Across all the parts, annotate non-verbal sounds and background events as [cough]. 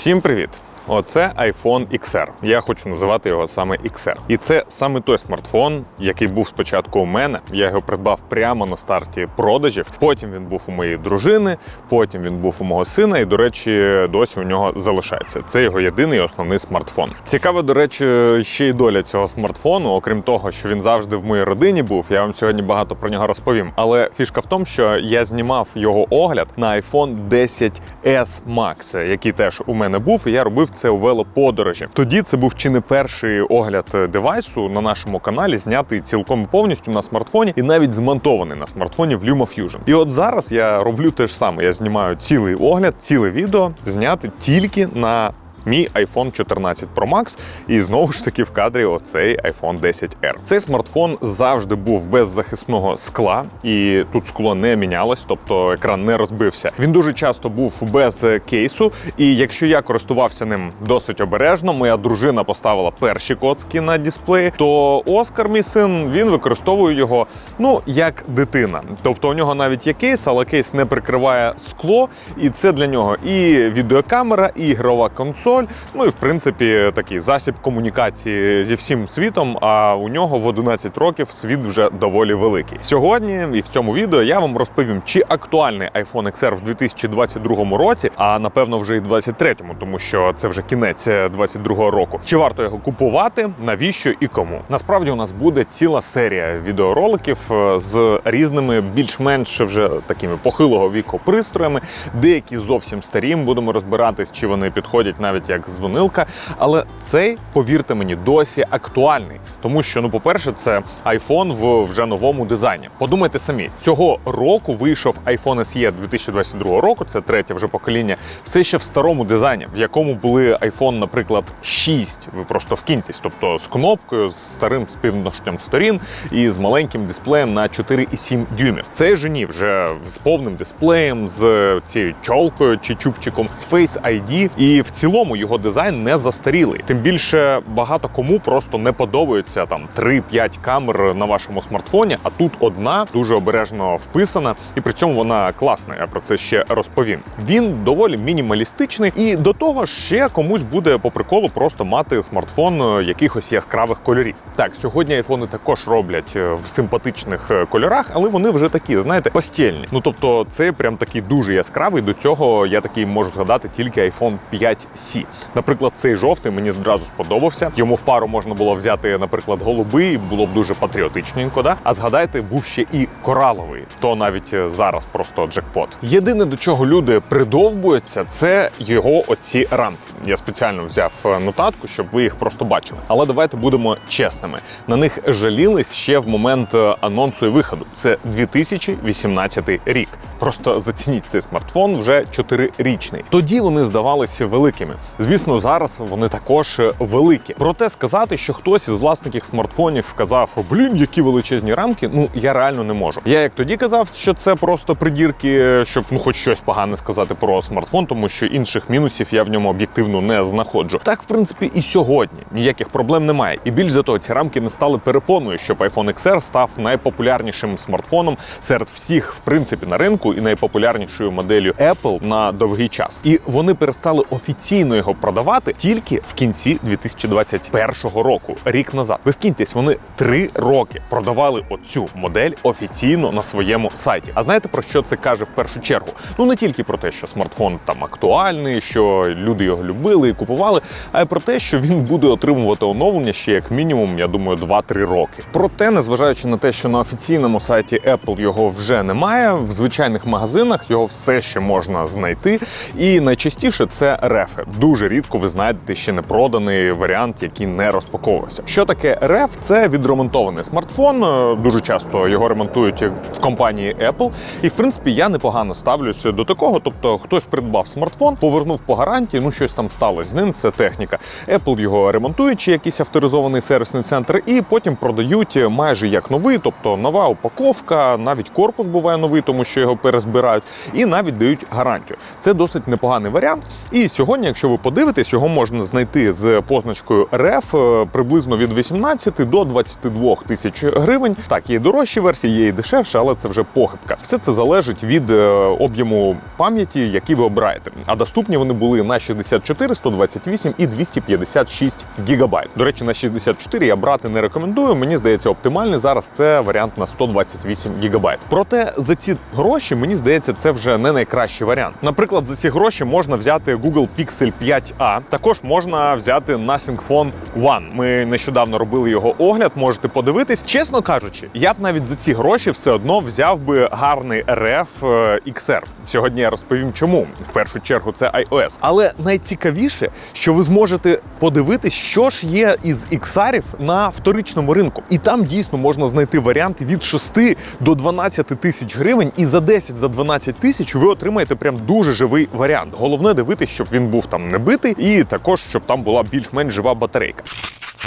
Всім привіт! Оце iPhone XR. Я хочу називати його саме XR. І це саме той смартфон, який був спочатку у мене. Я його придбав прямо на старті продажів. Потім він був у моєї дружини, потім він був у мого сина, і, до речі, досі у нього залишається. Це його єдиний основний смартфон. Цікава, до речі, ще й доля цього смартфону, окрім того, що він завжди в моїй родині був. Я вам сьогодні багато про нього розповім. Але фішка в тому, що я знімав його огляд на iPhone 10s Max, який теж у мене був, і я робив це у велоподорожі. Тоді це був чи не перший огляд девайсу на нашому каналі, знятий цілком повністю на смартфоні і навіть змонтований на смартфоні в LumaFusion. І от зараз я роблю те ж саме. Я знімаю цілий огляд, ціле відео, зняти тільки на Мій iPhone 14 Pro Max, і знову ж таки в кадрі оцей iPhone 10R. Цей смартфон завжди був без захисного скла, і тут скло не мінялось, тобто екран не розбився. Він дуже часто був без кейсу. І якщо я користувався ним досить обережно, моя дружина поставила перші коцки на дисплеї, то Оскар, мій син, він використовує його ну як дитина. Тобто у нього навіть є кейс, але кейс не прикриває скло, і це для нього і відеокамера, і ігрова консоль. Ну і в принципі такий засіб комунікації зі всім світом. А у нього в 11 років світ вже доволі великий. Сьогодні і в цьому відео я вам розповім, чи актуальний iPhone XR в 2022 році, а напевно вже і 23-му, тому що це вже кінець 22-го року. Чи варто його купувати? Навіщо і кому? Насправді у нас буде ціла серія відеороликів е, з різними більш-менш вже такими похилого віку пристроями. Деякі зовсім старі. Будемо розбиратись, чи вони підходять навіть як дзвонилка. Але цей, повірте мені, досі актуальний, тому що, ну, по-перше, це iPhone в вже новому дизайні. Подумайте самі, цього року вийшов iPhone SE 2022 року. Це третє вже покоління. Все ще в старому дизайні, в якому були iPhone, наприклад, 6. Ви просто вкиньтесь, тобто з кнопкою, з старим співношенням сторін і з маленьким дисплеєм на 4,7 дюймів. Цей же ні, вже з повним дисплеєм, з цією чолкою чи чубчиком, з Face ID. І в цілому його дизайн не застарілий. Тим більше багато кому просто не подобається там 3-5 камер на вашому смартфоні. А тут одна дуже обережно вписана, і при цьому вона класна. Я про це ще розповім. Він доволі мінімалістичний, і до того ще комусь буде по приколу просто мати смартфон е, якихось яскравих кольорів. Так, сьогодні айфони також роблять е, в симпатичних е, кольорах, але вони вже такі, знаєте, постільні. Ну тобто, це прям такий дуже яскравий. До цього я такий можу згадати тільки iPhone 5C. Наприклад, цей жовтий мені зразу сподобався. Йому в пару можна було взяти, наприклад, голубий, було б дуже патріотичненько. Да? А згадайте, був ще і кораловий, то навіть зараз просто джекпот. Єдине до чого люди придовбуються, це його оці рамки. Я спеціально взяв е, нотатку, щоб ви їх просто бачили. Але давайте будемо чесними. На них жалілись ще в момент е, анонсу і виходу. Це 2018 рік. Просто зацініть цей смартфон вже 4-річний. Тоді вони здавалися великими. Звісно, зараз вони також е, великі. Проте сказати, що хтось із власників смартфонів казав: блін, які величезні рамки. Ну я реально не можу. Я як тоді казав, що це просто придірки, щоб ну хоч щось погане сказати про смартфон, тому що інших мінусів я в ньому об'єктивно не знаходжу. Так, в принципі, і сьогодні ніяких проблем немає. І більш за того, ці рамки не стали перепоною, щоб iPhone XR став найпопулярнішим смартфоном серед всіх, в принципі, на ринку і найпопулярнішою моделлю Apple на довгий час. І вони перестали офіційно його продавати тільки в кінці 2021 року, рік назад. Ви вкиньтесь, вони три роки продавали оцю модель офіційно на своєму сайті. А знаєте про що це каже в першу чергу? Ну не тільки про те, що смартфон там актуальний, що люди його любили і купували, а й про те, що він буде отримувати оновлення ще як мінімум, я думаю, 2-3 роки. Проте, незважаючи на те, що на офіційному сайті Apple його вже немає, в звичайних магазинах його все ще можна знайти. І найчастіше це рефи. Дуже рідко ви знайдете ще не проданий варіант, який не розпаковувався. Що таке реф? Це відремонтований смартфон. Е, Дуже часто його ремонтують в компанії Apple. І в принципі я непогано ставлюся до такого. Тобто, хтось придбав смартфон, повернув по гарантії, ну щось там сталося з ним. Це техніка. Apple його ремонтує чи якийсь авторизований сервісний центр, і потім продають майже як новий, тобто нова упаковка, навіть корпус буває новий, тому що його перезбирають, і навіть дають гарантію. Це досить непоганий варіант. І сьогодні, якщо ви подивитесь, його можна знайти з позначкою РФ е, приблизно від 18 до 22 тисяч гривень. Так, є дорожчі версії, є і дешевше, але це вже похибка. Все це залежить від е, об'єму пам'яті, який ви обираєте. А доступні вони були на 64 64, 128 і 256 гігабайт. До речі, на 64 я брати не рекомендую. Мені здається, оптимальний зараз це варіант на 128 гігабайт. Проте за ці гроші мені здається, це вже не найкращий варіант. Наприклад, за ці гроші можна взяти Google Pixel 5a, також можна взяти Nothing Phone One. Ми нещодавно робили його огляд, можете подивитись. Чесно кажучи, я б навіть за ці гроші все одно взяв би гарний RF е, XR. Сьогодні я розповім, чому в першу чергу це iOS. Але найцікавіше, що ви зможете подивитись, що ж є із XR на вторичному ринку, і там дійсно можна знайти варіанти від 6 до 12 тисяч гривень, і за 10 за 12 тисяч ви отримаєте прям дуже живий варіант. Головне дивитись, щоб він був там не битий, і також щоб там була більш-менш жива батарейка.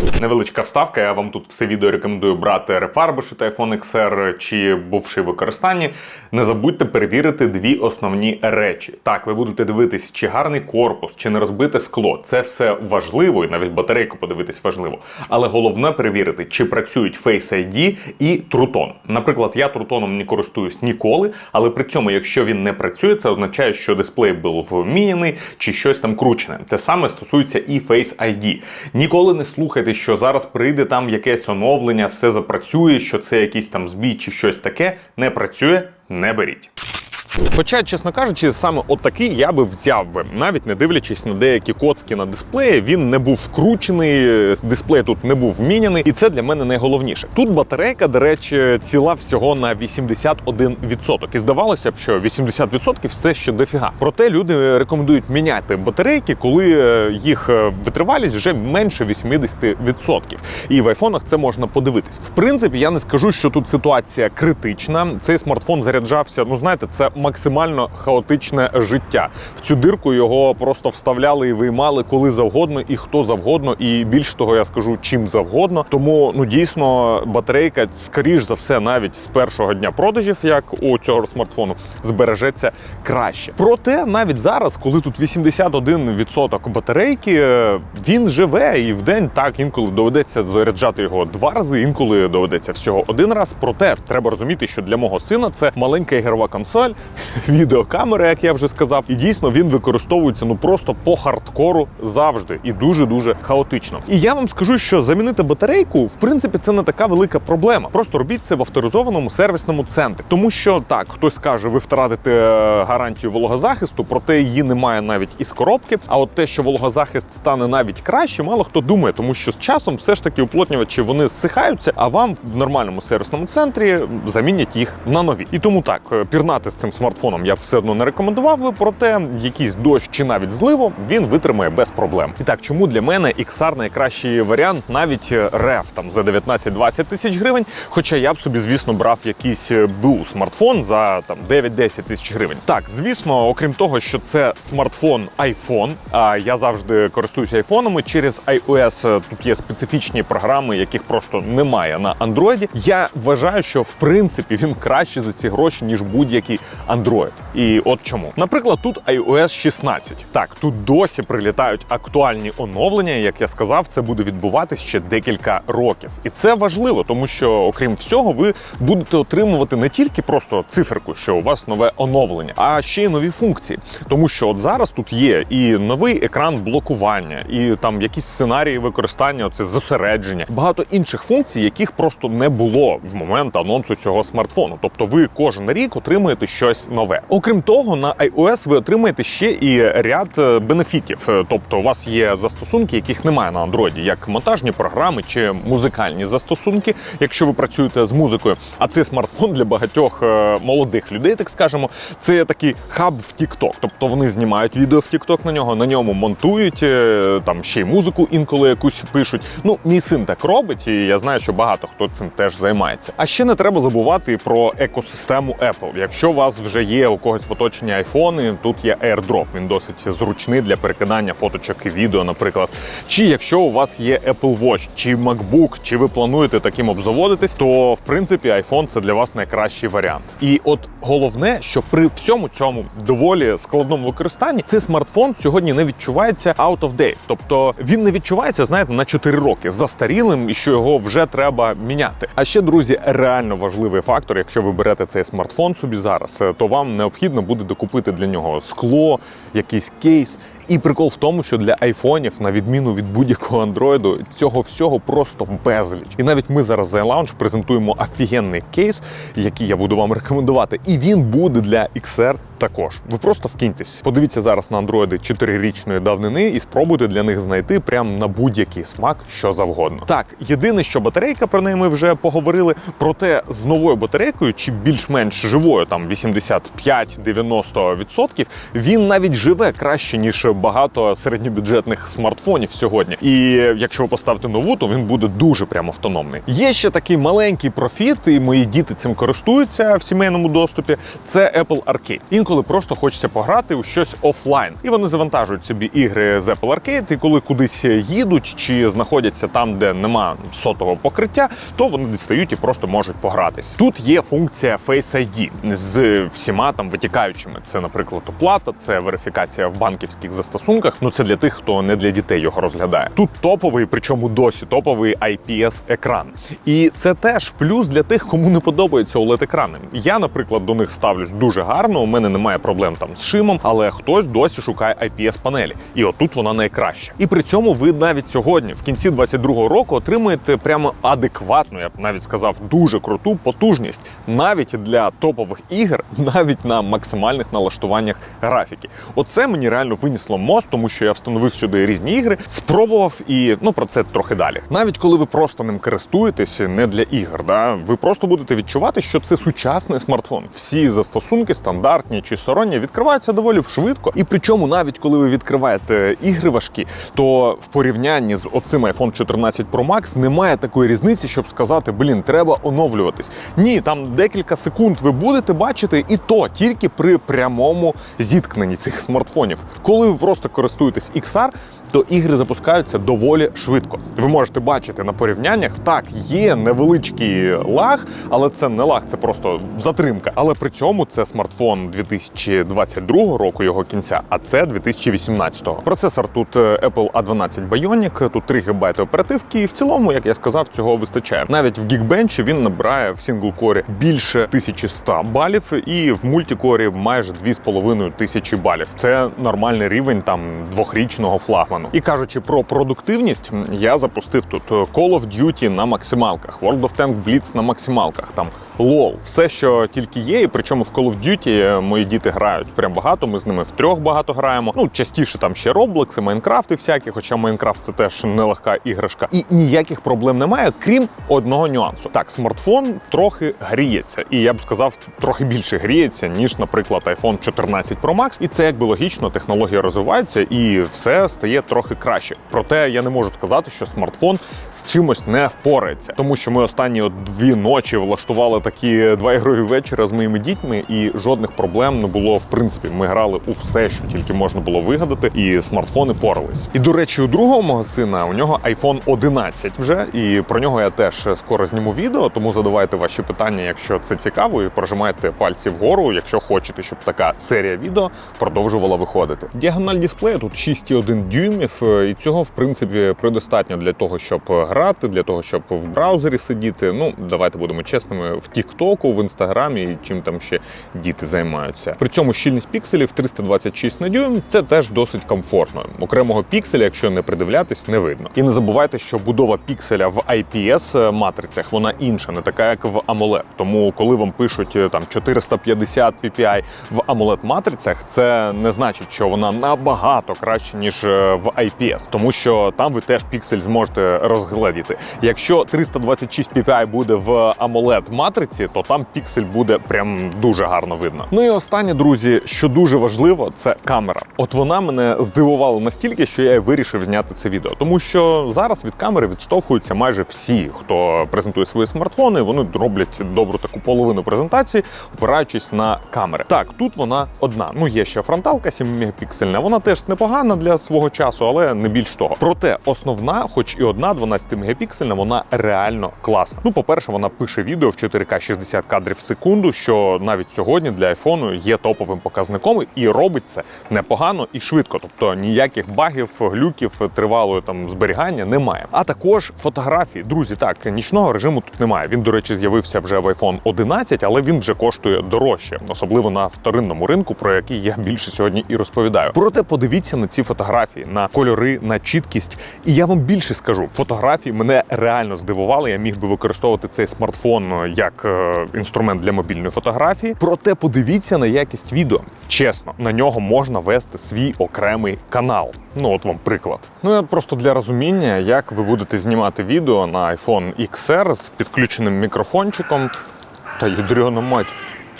Невеличка вставка. Я вам тут все відео рекомендую брати рефарбишити iPhone XR чи бувший в використанні. Не забудьте перевірити дві основні речі. Так, ви будете дивитись, чи гарний корпус, чи не розбите скло. Це все важливо, і навіть батарейку подивитись важливо. Але головне перевірити, чи працюють Face ID і Truton. Наприклад, я Трутоном не користуюсь ніколи, але при цьому, якщо він не працює, це означає, що дисплей був вміняний чи щось там кручене. Те саме стосується і Face ID. Ніколи не слухайте, що зараз прийде там якесь оновлення, все запрацює, що це якийсь там збій чи щось таке. Не працює, не беріть. Хоча, чесно кажучи, саме отакий я би взяв би, навіть не дивлячись на деякі коцки на дисплеї, він не був вкручений, дисплей тут не був вміняний, і це для мене найголовніше. Тут батарейка, до речі, ціла всього на 81%. І здавалося б, що 80% це ще дофіга. Проте люди рекомендують міняти батарейки, коли е, їх е, витривалість вже менше 80%. І в айфонах це можна подивитись. В принципі, я не скажу, що тут ситуація критична. Цей смартфон заряджався. Ну знаєте, це максимально хаотичне життя. В цю дирку його просто вставляли і виймали коли завгодно і хто завгодно. І більш того, я скажу чим завгодно. Тому ну дійсно батарейка, скоріш за все, навіть з першого дня продажів, як у цього смартфону, збережеться краще. Проте навіть зараз, коли тут 81% батарейки, е, він живе і в день так інколи доведеться заряджати його два рази, інколи доведеться всього один раз. Проте треба розуміти, що для мого сина це маленька ігрова консоль, [laughs] відеокамера, як я вже сказав, і дійсно він використовується ну просто по хардкору завжди і дуже дуже хаотично. І я вам скажу, що замінити батарейку, в принципі, це не така велика проблема. Просто робіть це в авторизованому сервісному центрі, тому що так хтось каже, ви втратите е, гарантію вологозахисту, проте її немає навіть із коробки. А от те, що вологозахист стане навіть краще, мало хто думає, тому що з часом все ж таки уплотнювачі вони зсихаються, а вам в нормальному сервісному центрі замінять їх на нові. І тому так е, пірнати з цим смартфоном я б все одно не рекомендував би, проте якийсь дощ чи навіть зливо він витримає без проблем. І так, чому для мене XR найкращий варіант, навіть REF там за 19-20 тисяч гривень. Хоча я б собі, звісно, брав якийсь БУ смартфон за там 9-10 тисяч гривень. Так, звісно, окрім того, що це смартфон iPhone, а я завжди користуюся айфонами. Через iOS тут є специфічні програми, яких просто немає на Android. Я вважаю, що в принципі він краще за ці гроші, ніж будь-який Android. І от чому. Наприклад, тут iOS 16. Так, тут досі прилітають актуальні оновлення. Як я сказав, це буде відбуватись ще декілька років. І це важливо, тому що, окрім всього, ви будете отримувати не тільки просто циферку, що у вас нове оновлення, а ще й нові функції. Тому що от зараз тут є і новий екран блокування, і там якісь сценарії використання, оце зосередження, багато інших функцій, яких просто не було в момент анонсу цього смартфону. Тобто, ви кожен рік отримуєте щось нове. Окрім того, на iOS ви отримаєте ще і ряд е, бенефітів. Е, Тобто, у вас є застосунки, яких немає на Android, як монтажні програми чи музикальні застосунки, якщо ви працюєте з музикою. А цей смартфон для багатьох е, молодих людей, так скажемо, це такий хаб в TikTok. Тобто вони знімають відео в TikTok на нього, на ньому монтують, там ще й музику інколи якусь пишуть. Ну, мій син так робить, і я знаю, що багато хто цим теж займається. А ще не треба забувати про екосистему Apple. Якщо вас вже є у когось в оточенні айфони, тут є AirDrop, Він досить зручний для перекидання фоточок і відео, наприклад. Чи якщо у вас є Apple Watch, чи MacBook, чи ви плануєте таким обзаводитись, то в принципі iPhone це для вас найкращий варіант. І от головне, що при всьому цьому доволі складному використанні цей смартфон сьогодні не відчувається out of date. Тобто він не відчувається, знаєте, на 4 роки застарілим і що його вже треба міняти. А ще, друзі, реально важливий фактор, якщо ви берете цей смартфон собі зараз, то вам необхідно буде докупити для нього скло, якийсь кейс. І прикол в тому, що для айфонів, на відміну від будь-якого андроїду, цього всього просто безліч. І навіть ми зараз за Launch презентуємо офігенний кейс, який я буду вам рекомендувати. І він буде для XR також. Ви просто вкиньтесь. Подивіться зараз на андроїди 4-річної давнини і спробуйте для них знайти прям на будь-який смак, що завгодно. Так, єдине, що батарейка про неї ми вже поговорили. Проте з новою батарейкою, чи більш-менш живою, там 85-90%, він навіть живе краще ніж багато середньобюджетних смартфонів сьогодні. І якщо ви поставите нову, то він буде дуже прямо автономний. Є ще такий маленький профіт, і мої діти цим користуються в сімейному доступі. Це Apple Arcade. Інколи просто хочеться пограти у щось офлайн, і вони завантажують собі ігри з Apple Arcade, і коли кудись їдуть чи знаходяться там, де нема сотого покриття, то вони дістають і просто можуть погратись. Тут є функція Face ID з всіма там витікаючими. Це, наприклад, оплата, це верифікація в банківських застосунках. Ну це для тих, хто не для дітей його розглядає. Тут топовий, причому досі топовий IPS екран. І це теж плюс для тих, кому не подобаються oled екрани. Я, наприклад, до них ставлюсь дуже гарно. У мене немає проблем там з шимом, але хтось досі шукає IPS панелі. І отут вона найкраща. І при цьому ви навіть сьогодні, в кінці 22-го року, отримуєте прямо адекватну, я б навіть сказав, дуже круту потужність навіть для топових ігор, навіть на максимальних налаштуваннях графіки. Оце мені реально винесло мост, тому що я встановив сюди різні ігри, спробував і ну про це трохи далі. Навіть коли ви просто ним користуєтесь, не для ігор, да ви просто будете відчувати, що це сучасний смартфон. Всі застосунки, стандартні чи сторонні, відкриваються доволі швидко. І причому, навіть коли ви відкриваєте ігри важкі, то в порівнянні з оцим iPhone 14 Pro Max немає такої різниці, щоб сказати, блін, треба оновлюватись. Ні, там декілька секунд ви будете бачити, і то тільки при прямому зіткненні цих смартфонів. Коли просто користуєтесь XR, то ігри запускаються доволі швидко. Ви можете бачити на порівняннях, так, є невеличкий лаг, але це не лаг, це просто затримка. Але при цьому це смартфон 2022 року, його кінця, а це 2018-го. Процесор тут е, Apple A12 Bionic, тут 3 ГБ оперативки, і в цілому, як я сказав, цього вистачає. Навіть в Geekbench він набирає в синглкорі більше 1100 балів, і в мультикорі майже 2500 балів. Це нормальний рівень там двохрічного флагману. І кажучи про продуктивність, я запустив тут Call of Duty на максималках, World of Tanks Blitz на максималках, там LOL, все, що тільки є. І причому в Call of Duty мої діти грають прям багато. Ми з ними втрьох багато граємо. Ну частіше там ще Roblox, Майнкрафти всякі, хоча Майнкрафт це теж нелегка іграшка. І ніяких проблем немає, крім одного нюансу. Так, смартфон трохи гріється, і я б сказав, трохи більше гріється, ніж, наприклад, iPhone 14 Pro Max. І це якби логічно, технології розвиваються і все стає трохи краще. Проте я не можу сказати, що смартфон з чимось не впорається, тому що ми останні от дві ночі влаштували такі два ігрові вечора з моїми дітьми, і жодних проблем не було. В принципі, ми грали у все, що тільки можна було вигадати, і смартфони порались. І до речі, у другого мого сина у нього iPhone 11 вже, і про нього я теж скоро зніму відео. Тому задавайте ваші питання, якщо це цікаво, і прожимайте пальці вгору, якщо хочете, щоб така серія відео продовжувала виходити. Діагональ дисплею тут 6,1 дюймів, е, і цього в принципі предостатньо для того, щоб грати, для того, щоб в браузері сидіти. Ну давайте будемо чесними в Тіктоку, в інстаграмі і чим там ще діти займаються. При цьому щільність пікселів 326 на дюйм це теж досить комфортно. Окремого пікселя, якщо не придивлятись, не видно. І не забувайте, що будова пікселя в IPS матрицях вона інша, не така, як в AMOLED. Тому, коли вам пишуть е, там 450 ppi в AMOLED матрицях, це не значить, що вона набагато краще ніж е, в IPS, тому що там ви теж піксель зможете розгледіти. Якщо 326 ppi буде в AMOLED матриці, то там піксель буде прям дуже гарно видно. Ну і останнє, друзі, що дуже важливо, це камера. От вона мене здивувала настільки, що я вирішив зняти це відео, тому що зараз від камери відштовхуються майже всі, хто презентує свої смартфони. Вони роблять добру таку половину презентації, опираючись на камери. Так, тут вона одна. Ну є ще фронталка 7 мегапіксельна. Вона теж непогана для свого часу, але не більш того. Проте основна, хоч і одна 12 мегапіксельна, вона реально класна. Ну, по-перше, вона пише відео в 4К 4К 60 кадрів в секунду, що навіть сьогодні для айфону є топовим показником і робить це непогано і швидко. Тобто ніяких багів, глюків, тривалого там зберігання немає. А також фотографії. Друзі, так нічного режиму тут немає. Він, до речі, з'явився вже в iPhone 11, але він вже коштує дорожче, особливо на вторинному ринку, про який я більше сьогодні і розповідаю. Проте подивіться на ці фотографії, на кольори, на чіткість. І я вам більше скажу, фотографії мене реально здивували. Я міг би використовувати цей смартфон е, е, інструмент для мобільної фотографії. Проте подивіться на якість відео. Чесно, на нього можна вести свій окремий канал. Ну, от вам приклад. Ну, я просто для розуміння, як ви будете знімати відео на iPhone XR з підключеним мікрофончиком. Та ядрена мать.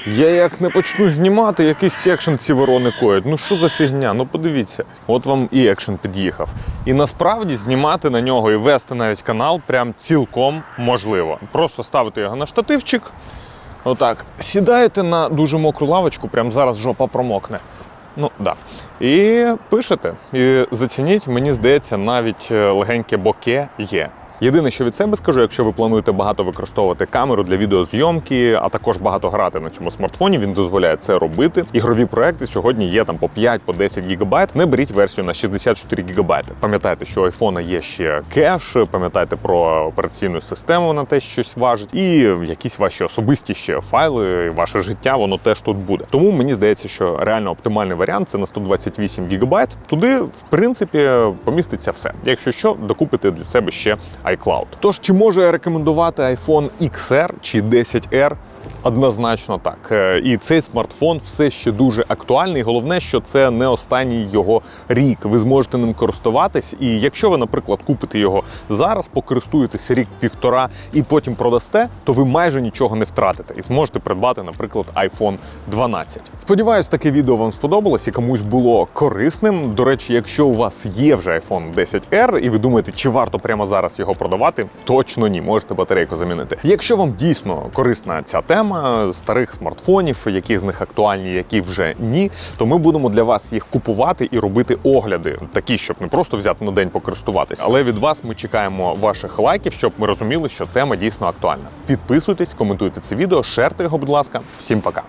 Я як не почну знімати, якийсь секшн ці ворони коять. Ну що за фігня? Ну подивіться, от вам і екшен під'їхав. І насправді знімати на нього і вести навіть канал прям цілком можливо. Просто ставити його на штативчик. Отак. Сідаєте на дуже мокру лавочку, прям зараз жопа промокне. Ну да. І пишете. І зацініть, мені здається, навіть е, легеньке боке є. Єдине, що від себе скажу, якщо ви плануєте багато використовувати камеру для відеозйомки, а також багато грати на цьому смартфоні, він дозволяє це робити. Ігрові проекти сьогодні є там по 5 по 10 гігабайт. Не беріть версію на 64 гігабайти. Пам'ятайте, що у айфона є ще кеш, пам'ятайте про операційну систему, вона теж щось важить, і якісь ваші особисті ще файли, ваше життя, воно теж тут буде. Тому мені здається, що реально оптимальний варіант це на 128 гігабайт. Туди, в принципі, поміститься все. Якщо що, докупите для себе ще iCloud. Тож чи можу я рекомендувати iPhone XR чи 10R? Однозначно так. Е, І цей смартфон все ще дуже актуальний. Головне, що це не останній його рік. Ви зможете ним користуватись. І якщо ви, наприклад, купите його зараз, покористуєтесь рік-півтора і потім продасте, то ви майже нічого не втратите і зможете придбати, наприклад, iPhone 12. Сподіваюсь, таке відео вам сподобалось і комусь було корисним. До речі, якщо у вас є вже iPhone 10R і ви думаєте, чи варто прямо зараз його продавати, точно ні, можете батарейку замінити. Якщо вам дійсно корисна ця тема старих смартфонів, які з них актуальні, які вже ні, то ми будемо для вас їх купувати і робити огляди, такі, щоб не просто взяти на день покористуватись. Але від вас ми чекаємо ваших лайків, щоб ми розуміли, що тема дійсно актуальна. Підписуйтесь, коментуйте це відео, шерте його, будь ласка. Всім пока.